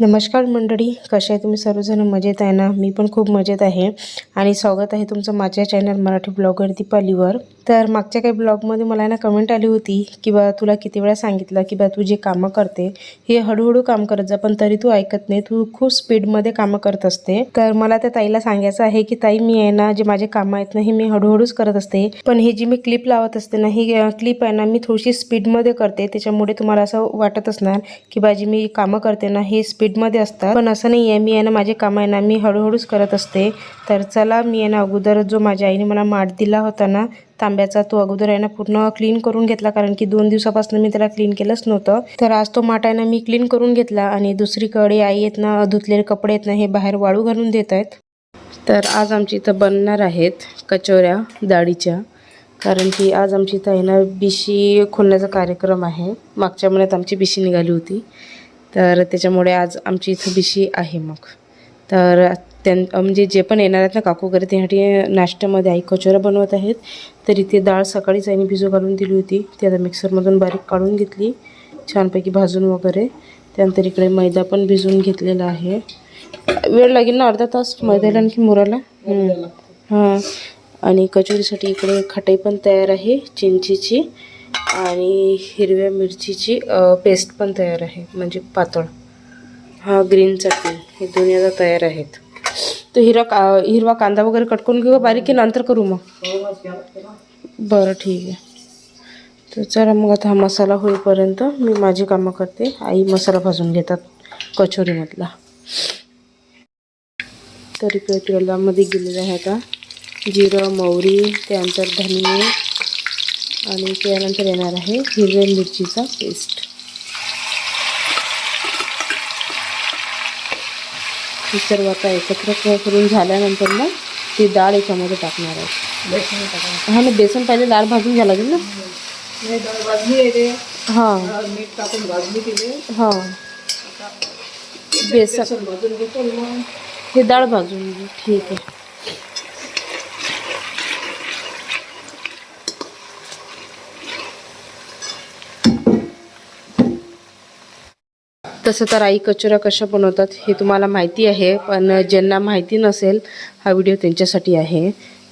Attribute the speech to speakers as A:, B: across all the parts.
A: नमस्कार मंडळी कसे आहे तुम्ही? सर्वजण मजेत आहे ना? मी पण खूप मजेत आहे. आणि स्वागत आहे तुमचं माझ्या चॅनल मराठी ब्लॉगर दीपालीवर. तर मागच्या काही ब्लॉगमध्ये मला ना कमेंट आली होती की बा तुला किती वेळा सांगितलं की बा तू जे कामं करते हे हळूहळू काम करत जा पण तरी तू ऐकत नाही. तू खूप स्पीडमध्ये कामं करत असते. तर मला त्या ताईला सांगायचं आहे की ताई मी आहे ना जे माझे कामं आहेत ना हे मी हळूहळूच करत असते. पण हे जी मी क्लिप लावत असते ना ही क्लिप आहे ना मी थोडीशी स्पीडमध्ये करते. त्याच्यामुळे तुम्हाला असं वाटत असणार की बाजी मी कामं करते ना हे स्पीडमध्ये असतात. पण असं नाही आहे मी आहे ना माझे कामं आहे ना मी हळूहळूच करत असते. तर चला मी आहे ना अगोदर जो माझ्या आईने मला माठ दिला होता ना तांब्याचा तो अगोदर आहे ना पूर्ण क्लीन करून घेतला. कारण की दोन दिवसापासून मी त्याला क्लीन केलंच नव्हतं. तर आज तो माठ आहे ना मी क्लीन करून घेतला आणि दुसरीकडे आई येत ना धुतलेले कपडे आहेत ना हे बाहेर वाळू घालून देत आहेत. तर आज आमची इथं बनणार आहेत कचोऱ्या डाळीच्या कारण की आज आमची इथं आहे ना बिशी खोलण्याचा कार्यक्रम आहे. मागच्या महिन्यात आमची बिशी निघाली होती. तर त्याच्यामुळे आज आमची इथं बिशी आहे मग. तर त्यां म्हणजे जे पण येणार आहेत ना काकू वगैरे त्यासाठी नाश्त्यामध्ये आई कचोऱ्या बनवत आहेत. तर इथे डाळ सकाळीच आईने भिजू घालून दिली होती. ती आता मिक्सरमधून बारीक काढून घेतली. छानपैकी भाजून वगैरे. त्यानंतर इकडे मैदा पण भिजवून घेतलेला आहे. वेळ लागेल ना अर्धा तास? मैद्याला आणखी मुराला? हां. आणि कचोरीसाठी इकडे खटाई पण तयार आहे चिंचेची. आणि हिरव्या मिरचीची पेस्ट पण तयार आहे म्हणजे पातळ. हा ग्रीन चटणी. हे दोन्ही आता तयार आहेत. तर हिरा का हिरवा कांदा वगैरे कट करून घेऊ बारीक की नंतर करू मग? बरं ठीक आहे. तर चला मग आता हा मसाला होईपर्यंत मी माझी कामं करते. आई मसाला भाजून घेतात कचोरीमधला. तरी इकडे तेलामध्ये गेलेलं आहे आता जिरं मोहरी त्यानंतर धने आणि त्यानंतर येणार आहे हिरव्या मिरचीचा पेस्ट हे सर्व आता एकत्र करून झाल्यानंतर मग ती डाळ याच्यामध्ये टाकणार आहे. हा ना बेसन पहिले डाळ भाजून घ्यावं लागेल ना? हाँ.
B: मीठ टाकून भाजली तिने
A: हाँ. बेसन.
B: भाजून घेतो मग.
A: हे डाळ भाजून ठीक आहे. तसं तर आई कचोऱ्या कशा बनवतात हे तुम्हाला माहिती आहे पण ज्यांना माहिती नसेल हा व्हिडिओ त्यांच्यासाठी आहे.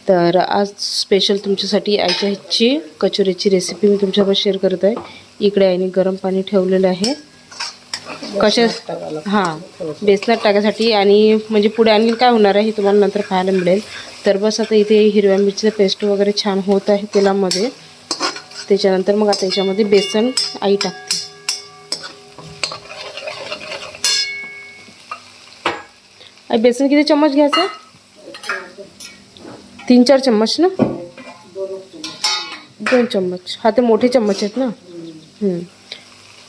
A: तर आज स्पेशल तुमच्यासाठी आईच्या ह्याची कचोऱ्याची रेसिपी मी तुमच्यासोबत शेअर करत आहे. इकडे आईने गरम पाणी ठेवलेलं आहे. कशा हां बेसनात टाकायसाठी आणि म्हणजे पुढे आणखी काय होणार आहे हे तुम्हाला नंतर पाहायला मिळेल. तर बस आता इथे हिरव्या मिरचीचं पेस्ट वगैरे छान होत आहे तेलामध्ये. त्याच्यानंतर मग आता याच्यामध्ये बेसन आई टाकते. आणि बेसन किती चम्मच घ्यायचं तीन चार चम्मच ना दोन चम्मच हा ते मोठे चम्मच आहेत ना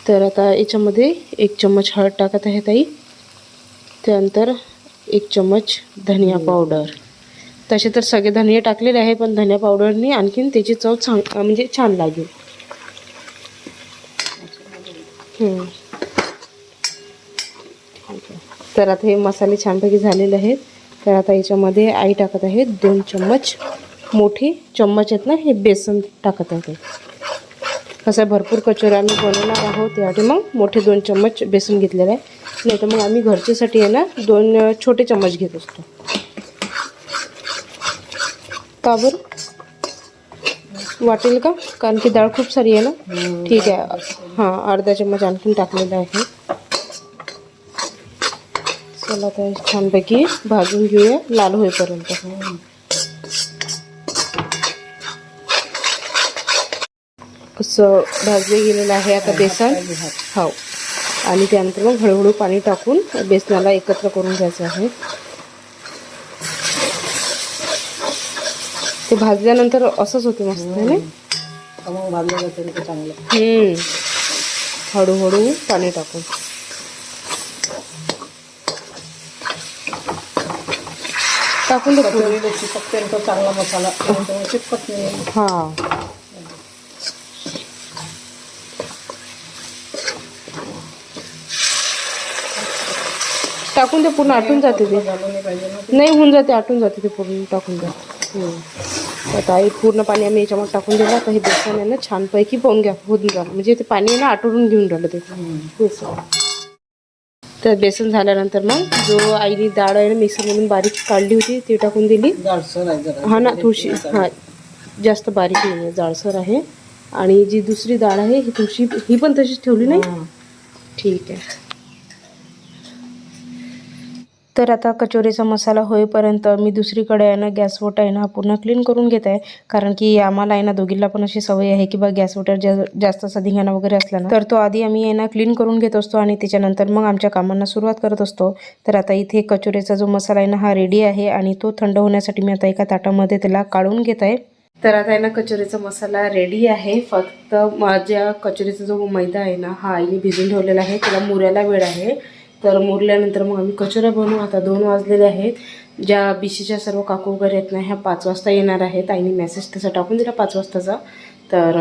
A: तर आता याच्यामध्ये एक चम्मच हळद टाकत आहे ताई त्यानंतर एक चम्मच धनिया पावडर तसे तर सगळे धनिया टाकलेले आहे पण धनिया पावडरनी आणखीन त्याची चव चांग म्हणजे छान लागेल हम्म. ठीक आहे. तर आता हे मसाले छानपैकी झालेले आहेत. तर आता याच्यामध्ये आई टाकत आहे दोन चम्मच. मोठे चम्मच आहेत ना हे बेसन टाकत आहे. कसं भरपूर कचोऱ्या आम्ही बनवणार आहोत त्यासाठी मग. मोठे दोन चम्मच बेसन घेतलेलं आहे. नाही तर मग आम्ही घरच्यासाठी आहे ना दोन छोटे चम्मच घेत असतो. का बरं? वाटेल का? कारण की डाळ खूप सारी आहे ना. ठीक आहे. हां अर्धा चम्मच आणखीन टाकलेला आहे. चला आता छानपैकी भाजून घेऊया लाल होईपर्यंत. असं भाजले गेलेलं आहे आता बेसन. हो आणि त्यानंतर मग हळूहळू पाणी टाकून बेसनाला एकत्र करून घ्यायचं आहे. ते भाजल्यानंतर असंच होते मस्त
B: भाजलं.
A: हळूहळू पाणी टाकून. टाकून दे पुढे
B: कचोरीला चिपकते तो चांगला मसाला चिपकत नाही
A: हां. टाकून दे पूर्ण आटून जाते ते.
B: नाही
A: होऊन जाते आटून जाते ते पूर्ण टाकून द्या आता हे पूर्ण पाणी आम्ही याच्यामध्ये टाकून दिलं. आता हे बेसन आहे ना छानपैकी पाहून घ्या होऊन झालं म्हणजे ते पाणी आहे ना आटवून घेऊन राहिलं ते. बेसन. तर बेसन झाल्यानंतर मग जो आईने डाळ आहे ना मिक्सरमधून बारीक काढली होती ती टाकून दिली. हा ना थोडीशी हां जास्त बारीक नाही आहे जाडसर आहे. आणि जी दुसरी डाळ आहे ही थोडीशी ही पण तशीच ठेवली नाही. ठीक आहे. तर आता कचोरीचा मसाला होईपर्यंत मी दुसरीकडे आहे ना गॅसवोट आहे ना पूर्ण क्लीन करून घेत आहे. कारण की आम्हाला आहे ना दोघीला पण अशी सवय आहे की बा गॅसवोटर जा जास्त असा धिंगाणा वगैरे असला ना तर तो आधी आम्ही आहे ना क्लीन करून घेत असतो आणि त्याच्यानंतर मग आमच्या कामांना सुरुवात करत असतो. तर आता इथे कचोरीचा जो मसाला आहे ना हा रेडी आहे आणि तो थंड होण्यासाठी मी आता एका ताटामध्ये त्याला काढून घेत आहे. तर आता आहे ना कचोरीचा मसाला रेडी आहे. फक्त माझ्या कचोरीचा जो मैदा आहे ना हा आईने भिजून ठेवलेला आहे. त्याला मुऱ्याला वेळ आहे. तर मुरल्यानंतर मग आम्ही कचोऱ्या बनवू. आता दोन वाजलेले आहेत. ज्या बिशीच्या सर्व काकू वगैरे आहेत ना ह्या पाच वाजता येणार आहेत. आईने मेसेज तसा टाकून दिला पाच वाजताचा. तर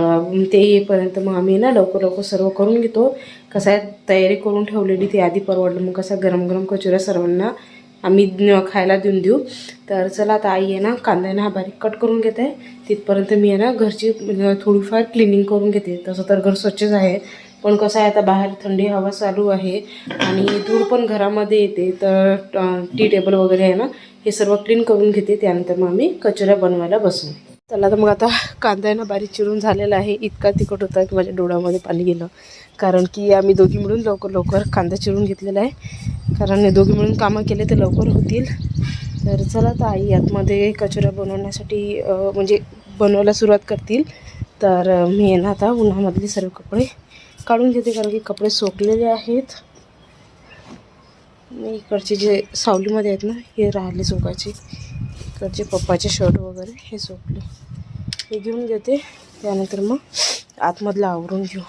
A: ते येईपर्यंत मग आम्ही ना लवकर लवकर सर्व करून घेतो. कसं आहे तयारी करून ठेवलेली ती आधी परवडलं. मग कसं गरम गरम कचोऱ्या सर्वांना आम्ही खायला देऊन देऊ. तर चला आता आई आहे ना कांद्याने हा बारीक कट करून घेत. आहे तिथपर्यंत मी आहे ना घरची थोडीफार क्लिनिंग करून घेते. तसं तर घर स्वच्छच आहे. पण कसं आहे आता बाहेर थंडी हवा चालू आहे आणि धूळ पण घरामध्ये येते तर टी टेबल वगैरे आहे ना हे सर्व क्लीन करून घेते त्यानंतर मग आम्ही कचोऱ्या बनवायला बसू. चला तर मग आता कांदा आहे ना बारीक चिरून झालेला आहे इतका तिखट होता की माझ्या डोळ्यामध्ये पाणी गेलं. कारण की आम्ही दोघी मिळून लवकर लवकर कांदा चिरून घेतलेला आहे. कारण हे दोघी मिळून कामं केले तर लवकर होतील. तर चला तर आई आतमध्ये कचोऱ्या बनवण्यासाठी म्हणजे बनवायला सुरुवात करतील. तर मी आहे ना आता उन्हामधले सर्व कपडे काढून घेते कारण की कपडे सोकलेले आहेत. मी इकडचे जे सावलीमध्ये आहेत ना हे राहिले सोकायचे. इकडचे पप्पाचे शर्ट वगैरे हे सोकले. हे घेऊन घेते. त्यानंतर मग आतमधलं आवरून घेऊ.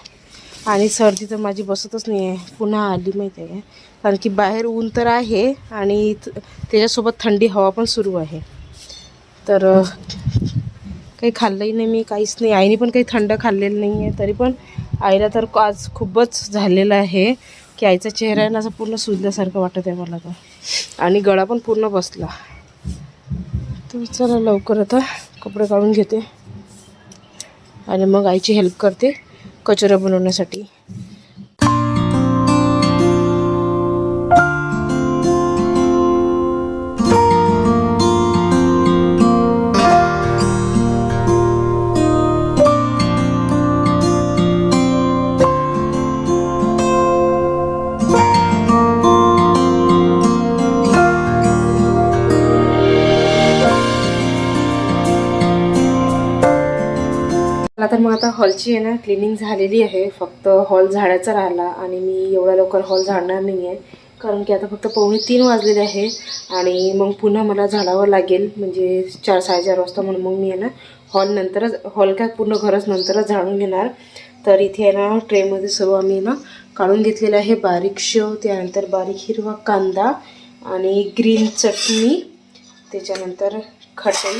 A: आणि सर्दी तर माझी बसतच नाही आहे पुन्हा आली माहिती आहे का कारण की बाहेर ऊन तर आहे आणि त्याच्यासोबत थंडी हवा पण सुरू आहे. तर काही खाल्लंही नाही मी काहीच नाही. आईने पण काही थंड खाल्लेलं नाही आहे तरी पण आईला तर आज खूपच झालेलं आहे की आईचा चेहरा आहे ना असं पूर्ण सुजल्यासारखं वाटत आहे मला तर. आणि गळा पण पूर्ण बसला. तर चला लवकर आता कपडे काढून घेते. आणि मग आईची हेल्प करते कचोऱ्या बनवण्यासाठी. मग आहे ना क्लिनिंग झालेली आहे. फक्त हॉल झाडायचा राहिला आणि मी एवढ्या लवकर हॉल झाडणार नाही आहे कारण की आता फक्त पावणे तीन वाजलेले आहे आणि मग पुन्हा मला झाडावं लागेल. म्हणजे चार साडेचार वाजता म्हणून मग मी आहे ना हॉल नंतरच हॉल काय पूर्ण घरच नंतरच झाडून घेणार. तर इथे आहे ना ट्रेमध्ये सर्व आम्ही ना काढून घेतलेलं आहे. बारीक शेव त्यानंतर बारीक हिरवा कांदा आणि ग्रीन चटणी त्याच्यानंतर खटई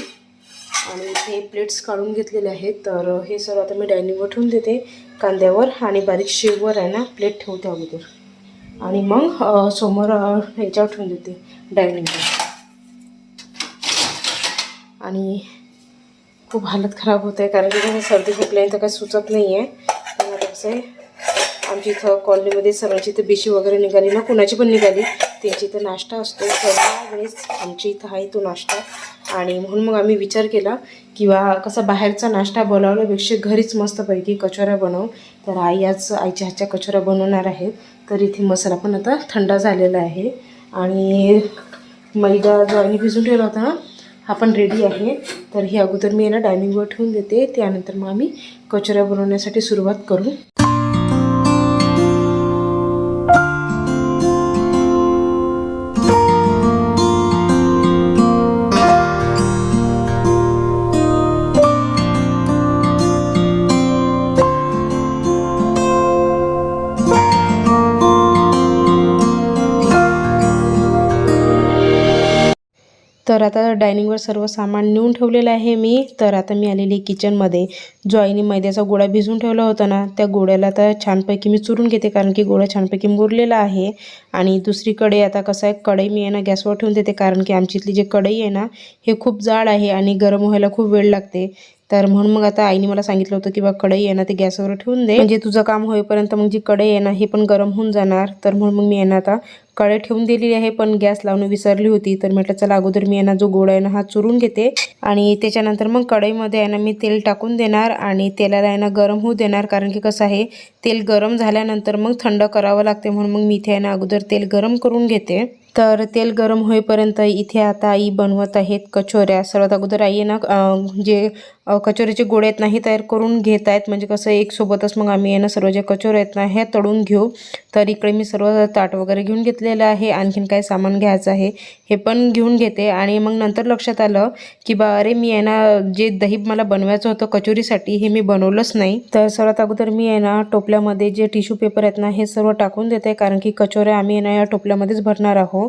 A: आणि इथे प्लेट्स काढून घेतलेले आहेत. तर हे सर्व आता मी डायनिंगवर ठेवून देते. कांद्यावर आणि बारीक शेववर आहे ना प्लेट ठेवते अगोदर आणि मग समोर ह्याच्यावर ठेवून देते डायनिंगवर आणि खूप हालत खराब होत आहे कारण की सर्दी सर्दी खोकल्यानंतर काही सुचत नाही आहे पण आता कसं आहे आमच्या इथं कॉलनीमध्ये सर्वांची इथं बेशी वगैरे निघाली ना कुणाची पण निघाली त्यांची इथं नाश्ता असतो. वेळेस आमच्या इथं आहे तो नाश्ता. आणि म्हणून मग आम्ही विचार केला किंवा कसा बाहेरचा नाश्ता बनवल्यापेक्षा घरीच मस्तपैकी कचोऱ्या बनव. तर आई आज आईच्या हातच्या कचोऱ्या बनवणार आहेत तर इथे मसाला पण आता थंड झालेला आहे. आणि मैदा जो आम्ही भिजून ठेवला होता ना हा पण रेडी आहे. तर हे अगोदर मी याला डायनिंगवर ठेवून देते. त्यानंतर मग आम्ही कचोऱ्या बनवण्यासाठी सुरुवात करू. तर आता डायनिंगवर सर्व सामान नेऊन ठेवलेलं आहे मी. तर आता मी आलेली आहे किचनमध्ये. जो आईने मैद्याचा गोळा भिजून ठेवला होता ना त्या गोळ्याला आता छानपैकी मी चुरून घेते कारण की गोळा छानपैकी मुरलेला आहे. आणि दुसरीकडे आता कसं आहे कढई मी आहे ना गॅसवर ठेवून देते कारण की आमची इथली जी कढई आहे ना हे खूप जाड आहे आणि गरम व्हायला खूप वेळ लागते. तर म्हणून मग आता आईने मला सांगितलं होतं की बा कढई आहे ना ते गॅसवर ठेवून दे. म्हणजे तुझं काम होईपर्यंत मग जी कढई आहे ना हे पण गरम होऊन जाणार. तर म्हणून मग मी यांना आता कढई ठेवून दिलेली आहे पण गॅस लावणं विसरली होती. तर म्हटलं चला अगोदर मी यांना ना जो गोड आहे ना हा चुरून घेते. आणि त्याच्यानंतर मग कढईमध्ये आहे ना मी तेल टाकून देणार आणि तेलाला आहे ना गरम होऊ देणार. कारण की कसं आहे तेल गरम झाल्यानंतर मग थंड करावं लागते. म्हणून मग मी इथे आहे ना अगोदर तेल गरम करून घेते. तर तेल गरम होईपर्यंत इथे आता आई बनवत आहेत कचोऱ्या. सर्वात अगोदर आई ना जे कचोऱ्याचे गोळे आहेत नाही तयार करून घेत आहेत. म्हणजे कसं एक सोबतच मग आम्ही आहे ना सर्व जे कचोऱ्या आहेत ना हे तळून घेऊ. तर इकडे मी सर्व ताट वगैरे घेऊन घेतलेलं आहे. आणखीन काय सामान घ्यायचं आहे हे पण घेऊन घेते. आणि मग नंतर लक्षात आलं की बा अरे मी आहे ना जे दही मला बनवायचं होतं कचोरीसाठी हे मी बनवलंच नाही. तर सर्वात अगोदर मी आहे ना टोपल्यामध्ये जे टिश्यू पेपर आहेत ना हे सर्व टाकून देते. कारण की कचोऱ्या आम्ही आहे ना या टोपल्यामध्येच भरणार आहोत.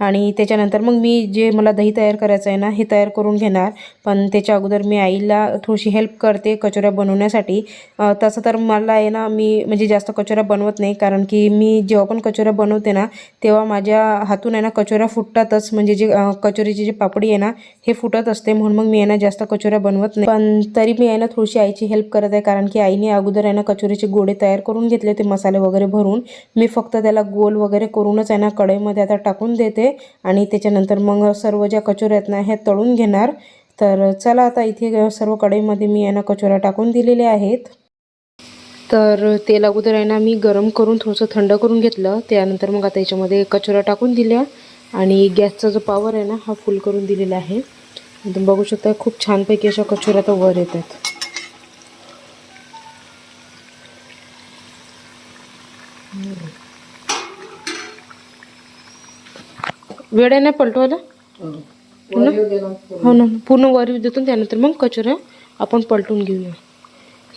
A: आणि त्याच्यानंतर मग मी जे मला दही तयार करायचं आहे ना हे तयार करून घेणार. पण त्याच्या अगोदर मी आईला थोडीशी हेल्प करते कचोऱ्या बनवण्यासाठी. तसं तर मला आहे ना मी म्हणजे जास्त कचोऱ्या बनवत नाही. कारण की मी जेव्हा पण कचोऱ्या बनवते ना तेव्हा माझ्या हातून आहे ना कचोऱ्या फुटतातच. म्हणजे जे कचोरीची जी पापडी आहे ना हे फुटत असते. म्हणून मग मी आहे ना जास्त कचोऱ्या बनवत नाही. पण तरी मी आहे ना थोडीशी आईची हेल्प करत आहे. कारण की आईने अगोदर आहे ना कचोरीचे गोडे तयार करून घेतले ते मसाले वगैरे भरून. मी फक्त त्याला गोल वगैरे करूनच आहे ना कढईमध्ये आता टाकून देते. आणि त्याच्यानंतर मग सर्व ज्या कचोऱ्या आहेत ना ह्या तळून घेणार. तर चला आता इथे सर्व कढईमध्ये मी यांना कचोऱ्या टाकून दिलेल्या आहेत. तर तेल अगोदर आहे ना मी गरम करून थोडंसं थंड करून घेतलं. त्यानंतर मग आता याच्यामध्ये कचोऱ्या टाकून दिल्या. आणि गॅसचा जो पावर आहे ना हा फुल करून दिलेला आहे. तुम्ही बघू शकता खूप छानपैकी अशा कचोऱ्या तर वर येतात वेळ आहे ना पलटवायला
B: हो. ना.
A: पूर्ण वर येऊ देतो त्यानंतर मग कचोऱ्या आपण पलटून घेऊया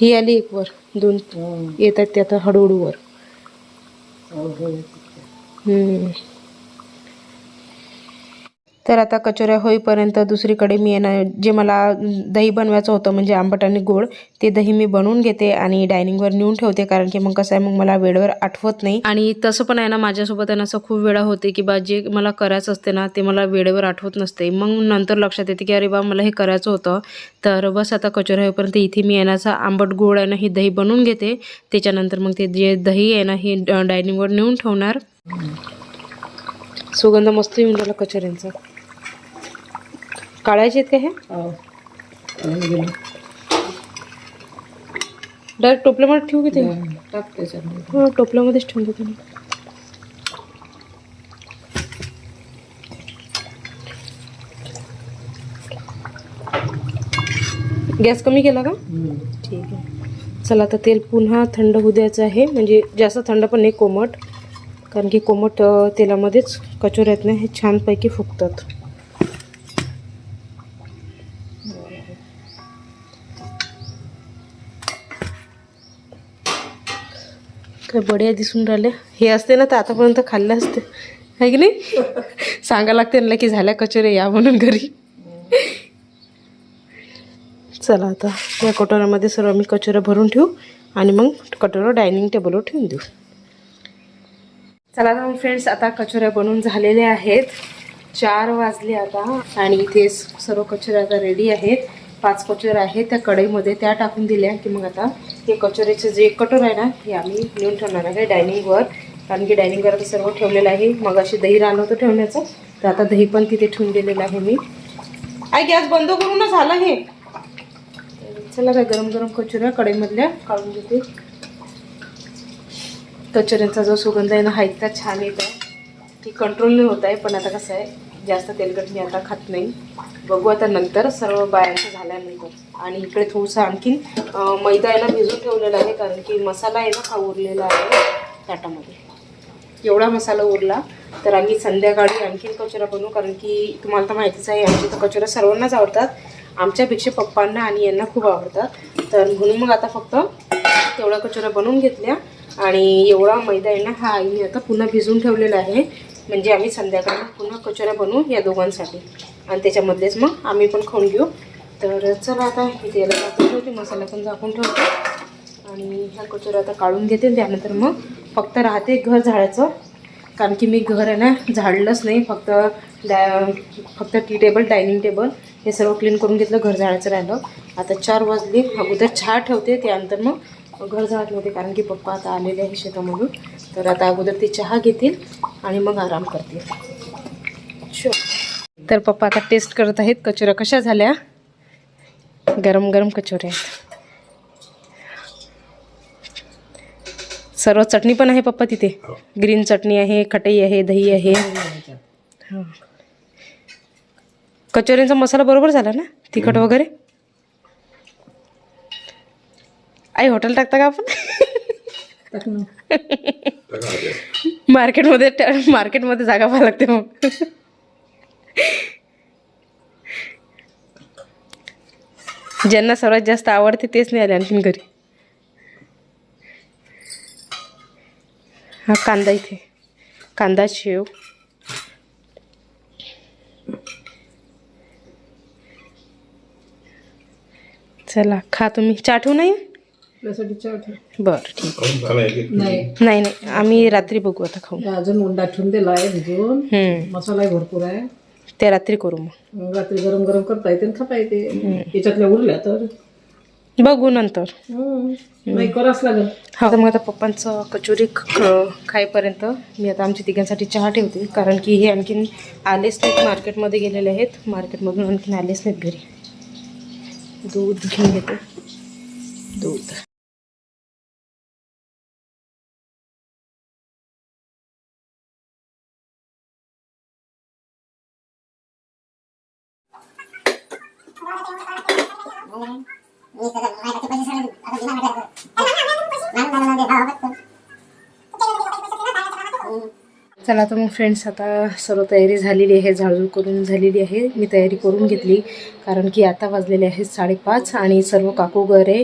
A: ही आली एक वर दोन. येत आहेत ते आता हळूहळू वर. हम्म. तर आता कचोऱ्या होईपर्यंत दुसरीकडे मी येणार जे मला दही बनवायचं होतं म्हणजे आंबट आणि गोड ते दही मी बनवून घेते आणि डायनिंगवर नेऊन ठेवते कारण की मग कसं आहे मग मला वेळेवर आठवत नाही. आणि तसं पण आहे ना माझ्यासोबत आहे ना असं खूप वेळा होते की बा जे मला करायचं असते ना ते मला वेळेवर आठवत नसते. मग नंतर लक्षात येते की अरे बा मला हे करायचं होतं. तर बस आता कचोऱ्या होईपर्यंत इथे मी येण्याचा आंबट गोड आहे ना हे दही बनवून घेते. त्याच्यानंतर मग ते जे दही आहे ना हे डायनिंगवर नेऊन ठेवणार. सुगंध मस्त येऊन राहिला कचोऱ्यांचा. काढायचे आहेत का हे?
B: हो.
A: डायरेक्ट टोपल्यामध्ये ठेवू की ते?
B: टाक त्याच्यामध्ये
A: हो टोपल्यामध्येच ठेवून देते मी. गॅस कमी केला का. ठीक आहे. चला आता तेल पुन्हा थंड होऊ द्यायचं आहे. म्हणजे जास्त थंड पण नाही कोमट. कारण की कोमट तेलामध्येच कचोऱ्या आहेत ना हे छानपैकी फुगतात. काय बढिया दिसून राहिल्या हे असते ना तर आतापर्यंत खाल्लं असते. आहे की नाही? सांगा लागते ना की झाल्या कचोऱ्या या म्हणून घरी. चला आता या कटोऱ्यामध्ये सर्व मी कचोऱ्या भरून ठेवू आणि मग कटोरा डायनिंग टेबलवर ठेवून देऊ. चला तर मग फ्रेंड्स आता कचोऱ्या बनवून झालेल्या आहेत. चार वाजले आता आणि इथे सर्व कचोऱ्या आता रेडी आहेत. पाच कचोऱ्या आहे त्या कढईमध्ये त्या टाकून दिल्या की मग आता हे कचोऱ्याचे जे कटोर आहे ना हे आम्ही नेऊन ठेवणार आहे डायनिंगवर. कारण की डायनिंगवर आता सर्व ठेवलेलं आहे. मग अशी दही राहिलं होतं ठेवण्याचं. तर आता दही पण तिथे ठेवून दिलेलं आहे मी. आई गॅस बंद करूनच झालं हे. चला काय गरम गरम कचोऱ्या कढईमधल्या काढून घेते. कचोऱ्यांचा जो सुगंध आहे ना हा इतका छान येत आहे. की कंट्रोल नाही होत आहे पण आता कसं आहे जास्त तेलकट मी आता खात नाही. बघू आता नंतर सर्व बायांचं झाल्यानंतर. आणि इकडे थोडंसं आणखीन मैदा आहे ना भिजून ठेवलेला आहे कारण की मसाला आहे ना हा उरलेला आहे ताटामध्ये. एवढा मसाला उरला तर आम्ही संध्याकाळी आणखीन कचोरा बनवू कारण की तुम्हाला तर माहितीच आहे आमच्या तर कचोऱ्या सर्वांनाच आवडतात. आमच्यापेक्षा पप्पांना आणि यांना खूप आवडतात. तर म्हणून मग आता फक्त तेवढा कचोरा बनवून घेतल्या. आणि एवढा मैदा आहे ना हा आईने आता पुन्हा भिजून ठेवलेला आहे. म्हणजे आम्ही संध्याकाळी पुन्हा कचोऱ्या बनवू या दोघांसाठी. आणि त्याच्यामधलेच मग आम्ही पण खाऊन घेऊ. तर चला आता इथे याला झाकून ठेवते मसाला पण झाकून ठेवते. आणि ह्या कचोऱ्या आता काढून घेते. त्यानंतर मग फक्त राहते घर झाडायचं कारण की मी घर आहे ना झाडलंच नाही. फक्त डा फक्त टी टेबल डायनिंग टेबल हे सर्व क्लीन करून घेतलं घर झाडायचं राहिलं. आता चार वाजले. अगोदर चहा ठेवते. त्यानंतर मग घर झाडत नव्हते कारण की पप्पा आता आलेले आहे शेतामधून. तर आता अगोदर ते चहा घेतील आणि मग आराम करतील. शो तर पप्पा आता टेस्ट करत आहेत कचोऱ्या कशा झाल्या? गरम गरम कचोऱ्या आहेत. सर्व चटणी पण आहे पप्पा तिथे? ग्रीन चटणी आहे खटई आहे दही आहे. हां. कचोऱ्यांचा मसाला बरोबर झाला ना? तिखट वगैरे? आई हॉटेल टाकता का आपण. मार्केटमध्ये मार्केटमध्ये जागा पाहायला लागते मग. ज्यांना सर्वात जास्त आवडते तेच नाही आले आणखीन घरी. हा कांदा इथे. कांदा शेव. चला खा तुम्ही. ठेवू नाही. बरं ठीक
B: नाही.
A: नाही नाही आम्ही रात्री बघू आता खाऊ
B: अजून उंडा ठेवून दिला आहे भिजवून.
A: हम्म,
B: मसालाही भरपूर आहे.
A: ते रात्री करू मग.
B: मग रात्री गरम गरम करता येते आणि खाता येते. याच्यातल्या उरल्या तर?
A: बघू नंतर.
B: हम्म. नाही करावंच लागेल.
A: हा. तर मग आता पप्पांचं कचोरी ख- ख- खाईपर्यंत मी आता आमच्या तिघांसाठी चहा ठेवते. कारण की हे आणखीन आलेच नाहीत मार्केटमध्ये गेलेले आहेत. मार्केटमधून आणखीन आलेच नाहीत घरी. दूध घेऊन घेते. दूध. चला तर मग फ्रेंड्स आता सर्व तयारी झालेली आहे झाडझूड करून झालेली आहे. मी तयारी करून घेतली कारण की आता वाजलेले आहेत साडेपाच आणि सर्व काकू वगैरे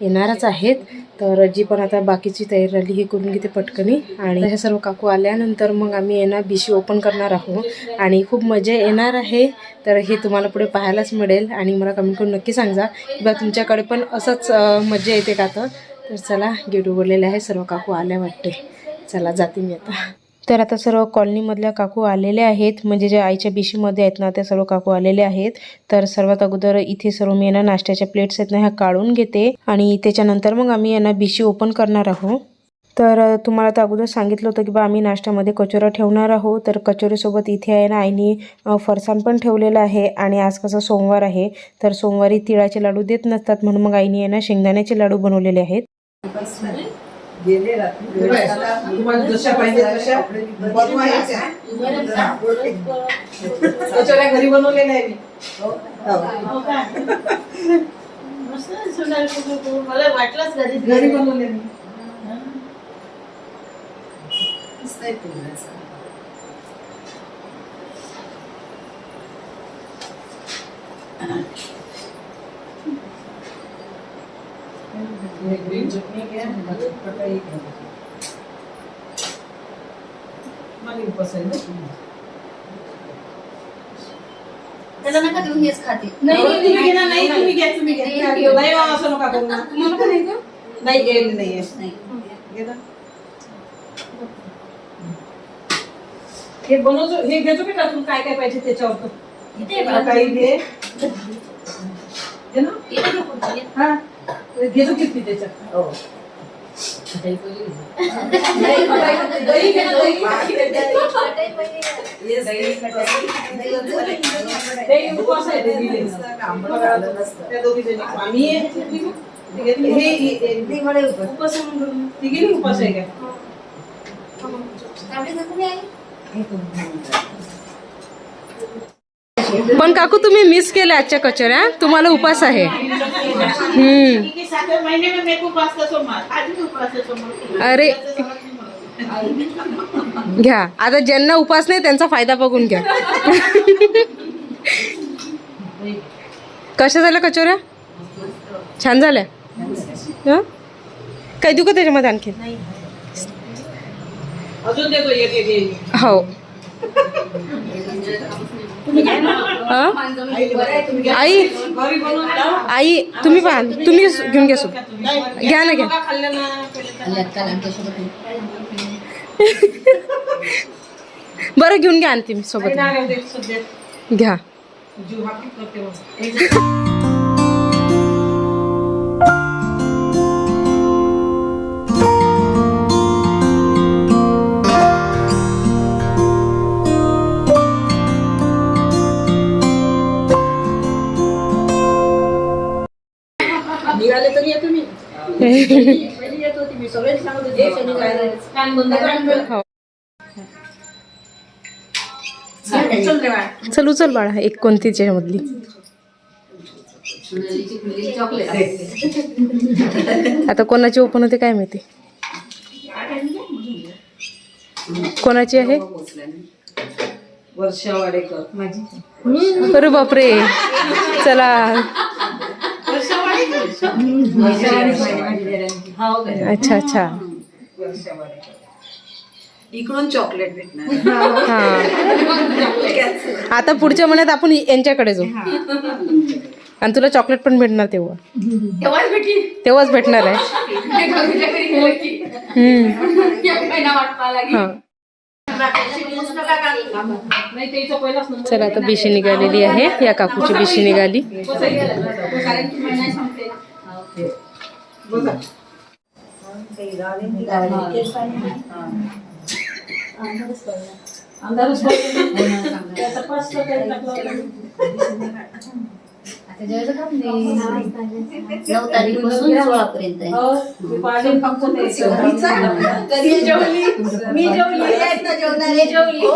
A: येणारच आहेत. तर जी पण आता बाकीची तयारी राहिली हे करून घेते पटकनी. आणि हे सर्व काकू आल्यानंतर मग आम्ही येणार बीशी ओपन करणार आहोत. आणि खूप मजा येणार आहे. तर हे तुम्हाला पुढे पाहायलाच मिळेल. आणि मला कमेंट करून नक्की सांगा किंवा तुमच्याकडे पण असंच मजा येते का तर तर चला गेट उघडलेले आहे. सर्व काकू आल्या वाटते. चला जाते मी आता. तर आता सर्व कॉलनीमधल्या काकू आलेले आहेत. म्हणजे जे आईच्या बिशीमध्ये आहेत ना त्या सर्व काकू आलेले आहेत. तर सर्वात अगोदर इथे सर्व मी यांना नाश्त्याच्या प्लेट्स आहेत ना ह्या काढून घेते. आणि त्याच्यानंतर मग आम्ही यांना बिशी ओपन करणार आहोत. तर तुम्हाला तर अगोदर सांगितलं होतं की बा आम्ही नाश्त्यामध्ये कचोरा ठेवणार आहोत. तर कचोरीसोबत इथे आहे ना आईने फरसाण पण ठेवलेलं आहे. आणि आज कसं सोमवार आहे तर सोमवारी तिळाचे लाडू देत नसतात. म्हणून मग आईने आहे ना शेंगदाण्याचे लाडू बनवलेले आहेत.
B: तुम्हाला जशा पाहिजे तशा कचोऱ्या घरी बनवलेल्या आहे मी.
C: मला वाटलंच घरी
B: घरी बनवले मी. ग्रीन चटणी घ्या कटाई घ्या मला उपास आहे ना
C: त्याला नका देऊ हेच खाते.
B: नाही नाही, तुम्ही घ्या ना, नाही तुम्ही घ्या तुम्ही घ्या.
C: नाही,
B: नाही बाबा, असं नका करू. तुम्हाला पण आहे का नाही गेली नाही
C: नाही.
B: हे बनवतो हे घेतो की टाकून काय काय पाहिजे त्याच्यावर
C: इथे बघा.
B: काही घे घे ना?
C: इथे घे पुढची.
B: हा. घेतो किती त्याच्यात. हो. दही घे ना, दही. दही उपवास आहे.
A: पण काकू तुम्ही मिस केल्या आजच्या कचोऱ्या तुम्हाला उपास आहे. अरे. घ्या. आता ज्यांना उपास नाही त्यांचा फायदा बघून घ्या. कशा झाल्या कचोऱ्या? छान झाल्या. हं? काय देऊ का त्याच्यामध्ये आणखी? हं? आई. आई तुम्ही पहा तुम्ही घेऊन घ्या सोबत. घ्या ना घ्या. बरं घेऊन घ्या आणते मी सोबत घ्या.
B: चल
A: उचल बाळा एक कोणती त्याच्यामधली आता कोणाची ओपन होते काय माहिती? कोणाची आहे?
B: वर्षा वाडेकर माझी
A: अरे बापरे. चला. अच्छा अच्छा.
B: इकडून चॉकलेट भेटणार.
A: हा. आता पुढच्या महिन्यात आपण यांच्याकडे जाऊ. आणि तुला चॉकलेट पण भेटणार तेव्हा.
C: तेव्हाच भेटी
A: तेव्हाच भेटणार आहे. हा. चला आता बिशी निघालेली आहे. या काकूची बिशी निघाली.
B: बघा. अंधारच त्याचा पाच काही टाकला
C: नऊ तारीखपासून सोळा पर्यंत आहे
B: हो मी पाहिले फक्त ते मी जेवली. मी जेवली. मी जेवली.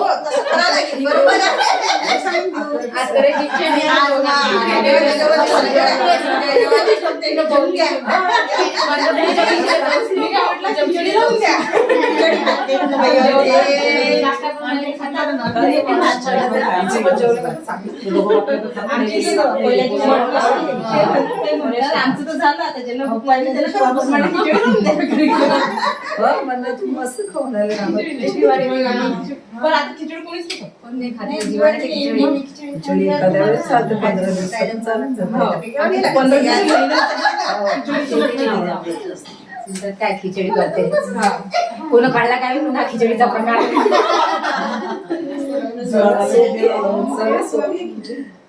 B: आमचं तर झालं आता ज्यांना भूक लागली त्याला खरं बस म्हणलं द्या घरी. आता खिचडी कोणीच नाही खात. पंधरा दिवस
C: काय खिचडी करते कोण काढला काय पुन्हा खिचडीचा प्रकार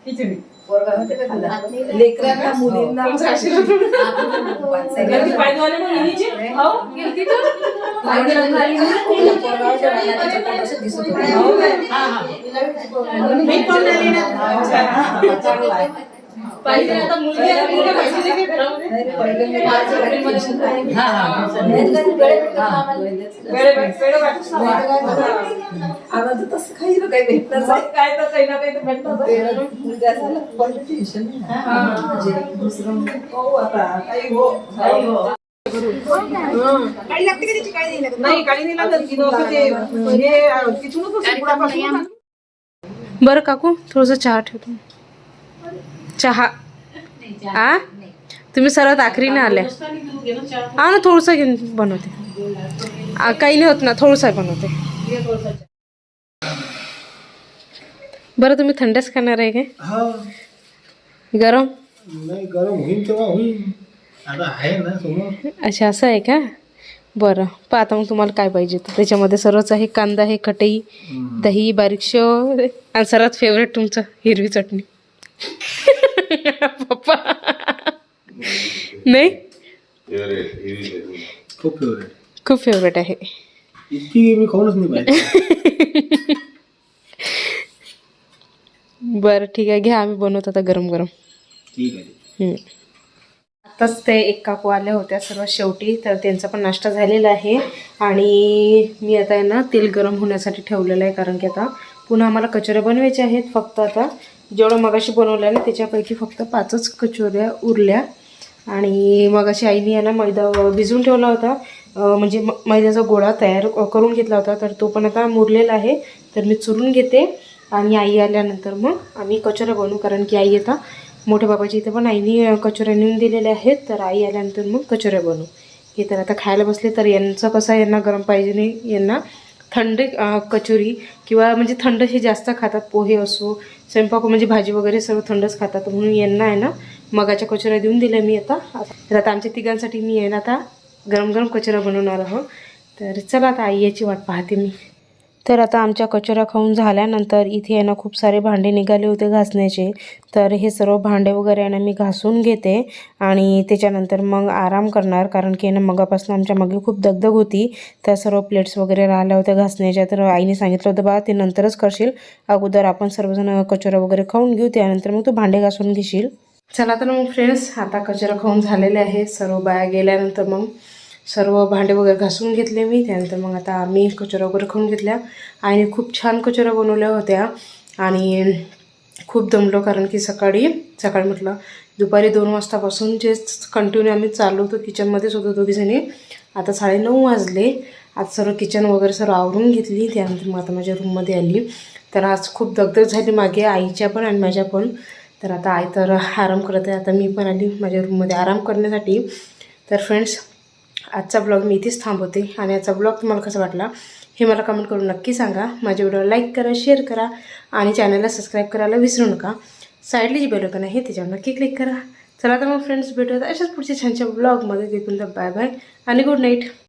B: खिचडी लेकरांना मुलींना. घरी पायदवाले पण मुलीचे? हो, गेलती तर? हो हा, हा. मी पण आली ना. पाहिजे आता मुलगी आहे, मुलगा पाहिजे नाही का घरामध्ये? हा, हा. वेळे
D: तसं काही ना काही भेटणार
B: मग काय तर काही ना काही तर भेटतंच आहे.
D: मुलगा झाला पण टेन्शन नाही ना.
B: हा.
D: म्हणजे दुसरं
B: हो आता काही हो काही हो नाही काळी नाही लागत की नको ते हे तिथूनच
A: बरं काकू थोडंसं चहा ठेवतो चहा. आ? तुम्ही सर्वात आखरीने आल्या. हा ना थोडंसं घेऊन बनवते. आ, काही नाही होत ना थोडंसं बनवते. बरं तुम्ही थंडच खाणार आहे काय?
E: हा.
A: गरम?
E: नाही गरम होईल तेव्हा होईल. आता आहे ना समोर
A: अच्छा असं आहे का? बरं पहा आता मग तुम्हाला काय पाहिजे. तर त्याच्यामध्ये सर्वच आहे कांदा आहे कटई दही बारीक शेव आणि सर्वात फेवरेट तुमचं हिरवी चटणी. पप्पा. नाही?
E: खूप फेवरेट
A: खूप फेवरेट आहे.
E: इतकी मी खाऊनच नाही
A: बरं ठीक आहे. घ्या आम्ही बनवतो आता गरम गरम.
E: ठीक आहे.
A: हम्म. आताच ते एक काकू आल्या होत्या सर्वात शेवटी तर त्यांचा पण नाश्ता झालेला आहे. आणि मी आता आहे ना तेल गरम होण्यासाठी ठेवलेलं आहे कारण की आता पुन्हा आम्हाला कचोऱ्या बनवायच्या आहेत फक्त आता. जेवढं मगाशी बनवलं ना त्याच्यापैकी फक्त पाचच कचोऱ्या उरल्या. आणि मगाशी आईने यांना मैदा भिजवून ठेवला होता. म्हणजे म- मैद्याचा गोळा तयार करून घेतला होता. तर तो पण आता मुरलेला आहे. तर मी चुरून घेते आणि आई आल्यानंतर मग आम्ही कचोऱ्या बनवू. कारण की आई आता मोठ्या बाबाच्या इथे पण आईने कचोऱ्या नेऊन दिलेल्या आहेत. तर आई आल्यानंतर मग कचोऱ्या बनवू. हे तर आता खायला बसले तर यांचं कसं आहे, यांना गरम पाहिजे नाही यांना थंड कचोरी किंवा म्हणजे थंड हे जास्त खातात पोहे असो स्वयंपाक म्हणजे भाजी वगैरे सर्व थंडच खातात. म्हणून यांना आहे ना मगाच्या कचोऱ्या देऊन दिल्या मी आता. तर आता आमच्या तिघांसाठी मी आहे ना आता गरम गरम कचोरा बनवणार आहोत तर चला आता आई याची वाट पाहते मी. तर आता आमच्या कचोऱ्या खाऊन झाल्यानंतर इथे आहे ना खूप सारे भांडे निघाले होते घासण्याचे. तर हे सर्व भांडे वगैरे आहे ना मी घासून घेते आणि त्याच्यानंतर मग आराम करणार कारण की आहे ना मगापासून आमच्या मागे खूप दगदग होती. त्या सर्व प्लेट्स वगैरे राहिल्या होत्या घासण्याच्या. तर आईने सांगितलं होतं बा ते नंतरच करशील. अगोदर आपण सर्वजण कचोऱ्या वगैरे खाऊन घेऊ त्यानंतर मग तू भांडे घासून घेशील. चला तर मग फ्रेंड्स आता कचरा खाऊन झालेले आहे. सर्व बाया गेल्यानंतर मग सर्व भांडे वगैरे घासून घेतले मी. त्यानंतर मग आता आम्ही कचोऱ्या वगैरे खाऊन घेतल्या. आईने खूप छान कचोऱ्या बनवल्या होत्या. आणि खूप दमलो कारण की सकाळी सकाळी म्हटलं दुपारी दोन वाजतापासून जे कंटिन्यू आम्ही चाललो होतो किचनमध्येच होतो दोघीजणी. आता साडेनऊ वाजले. आज सर्व किचन वगैरे सर्व आवरून घेतली. त्यानंतर मग आता माझ्या रूममध्ये आली. तर आज खूप दगदग झाली मागे. आईच्या पण आणि माझ्या पण. तर आता आई तर आराम करत आहे. आता मी पण आली माझ्या रूममध्ये आराम करण्यासाठी तर फ्रेंड्स आजचा ब्लॉग मी इथेच थांबवते आणि आजचा ब्लॉग तुम्हाला कसा वाटला हे मला कमेंट करून नक्की सांगा. माझे व्हिडिओ लाईक करा शेअर करा आणि चॅनलला सबस्क्राईब करायला विसरू नका. साईडली जी बेलोकन आहे त्याच्यावर नक्की क्लिक करा. चला तर मग फ्रेंड्स भेटूयात अशाच पुढच्या छानच्या ब्लॉगमध्ये तिथून बाय बाय आणि गुड नाईट